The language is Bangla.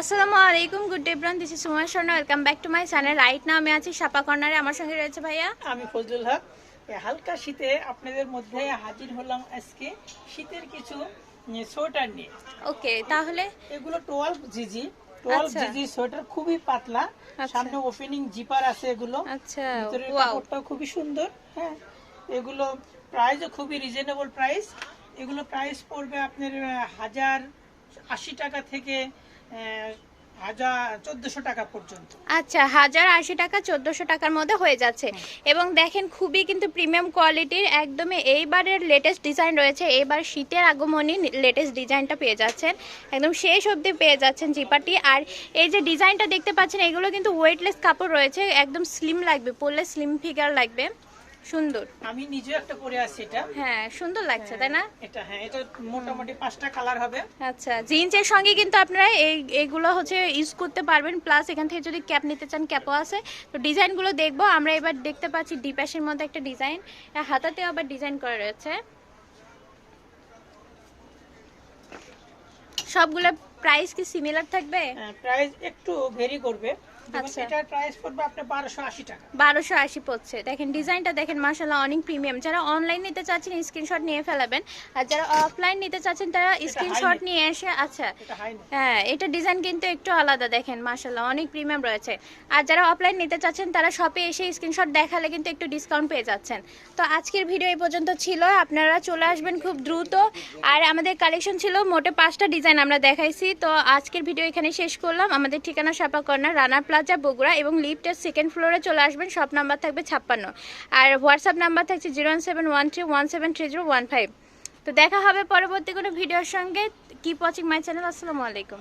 আসসালামু আলাইকুম good day bran this is Suma Sharma welcome back to my channel right না আমি আছি সাপা কর্নারে। আমার সঙ্গে রয়েছে ভাইয়া। আমি ফজলুল হক। এই হালকা শীতে আপনাদের মধ্যে হাজির হলাম আজকে শীতের কিছু সোয়েটার নিয়ে। ওকে তাহলে? এগুলো টুয়েলভ জিজি। টুয়েলভ আচ্ছা। জিজি সোয়েটার খুবই পাতলা। আচ্ছা। সামনে ওপেনিং জিপার আছে এগুলো। আচ্ছা কাপড়টাও খুবই সুন্দর হ্যাঁ। এগুলো প্রাইসও খুবই রিজনেবল প্রাইস এগুলো প্রাইস পড়বে আপনার হাজার আশি টাকা থেকে আচ্ছা হাজার আশি টাকা চোদ্দশো টাকার মধ্যে হয়ে যাচ্ছে। এবং দেখেন খুবই কিন্তু প্রিমিয়াম কোয়ালিটির একদমই এইবারের লেটেস্ট ডিজাইন রয়েছে। এইবার শীতের আগমনী লেটেস্ট ডিজাইনটা পেয়ে যাচ্ছেন। একদম শেষ অবধি পেয়ে যাচ্ছেন জিপাটি। আর এই যে ডিজাইনটা দেখতে পাচ্ছেন এগুলো কিন্তু ওয়েটলেস কাপড় রয়েছে। একদম স্লিম লাগবে পরলে স্লিম ফিগার লাগবে। সুন্দর। আমি নিজেও একটা পরে আছি এটা। হ্যাঁ সুন্দর লাগছে তাই না? এটা হ্যাঁ এটা মোটামুটি পাঁচটা কালার হবে। আচ্ছা জিন্সের সঙ্গে কিন্তু আপনারা এই এইগুলো হচ্ছে ইউজ করতে পারবেন প্লাস এখান থেকে যদি ক্যাপ নিতে চান ক্যাপও আছে। তো ডিজাইনগুলো দেখব আমরা এবার দেখতে পাচ্ছি ডিপ্যাশের মধ্যে একটা ডিজাইন হাতাতেও আবার ডিজাইন করা রয়েছে। সবগুলো প্রাইস কি সিমিলার থাকবে? প্রাইস একটু ভেরি করবে। এটার প্রাইস পড়বে আপনার বারোশো আশি টাকা। বারোশো আশি পড়ছে। দেখেন ডিজাইনটা দেখেন মার্শাল্লাহ অনেক প্রিমিয়াম যারা অনলাইন নিতে চাচ্ছেন স্ক্রিনশট নিয়ে ফেলাবেন। আর যারা অফলাইন নিতে চাচ্ছেন তারা স্ক্রিনশট নিয়ে এসে আচ্ছা। হ্যাঁ এটা ডিজাইন কিন্তু একটু আলাদা দেখেন মাশাল্লাহ অনেক প্রিমিয়াম রয়েছে। আর যারা অফলাইন নিতে চাচ্ছেন তারা শপে এসে স্ক্রিনশট দেখালে কিন্তু একটু ডিসকাউন্ট পেয়ে যাচ্ছেন। তো আজকের ভিডিও এই পর্যন্ত ছিল। আপনারা চলে আসবেন খুব দ্রুত। আর আমাদের কালেকশন ছিল মোটে পাঁচটা ডিজাইন আমরা দেখাইছি। তো আজকের ভিডিও এখানে শেষ করলাম। আমাদের ঠিকানা সাপা কর্নার রানা প্লাজা বগুড়া এবং লিফটের সেকেন্ড ফ্লোরে চলে আসবেন। সব নাম্বার থাকবে ছাপ্পান্ন। আর হোয়াটসঅ্যাপ নাম্বার থাকছে zero seven one three one seven three zero one five তো দেখা হবে পরবর্তী কোনো ভিডিওর সঙ্গে। কি পচিং মাই চ্যানেল আসসালামু আলাইকুম।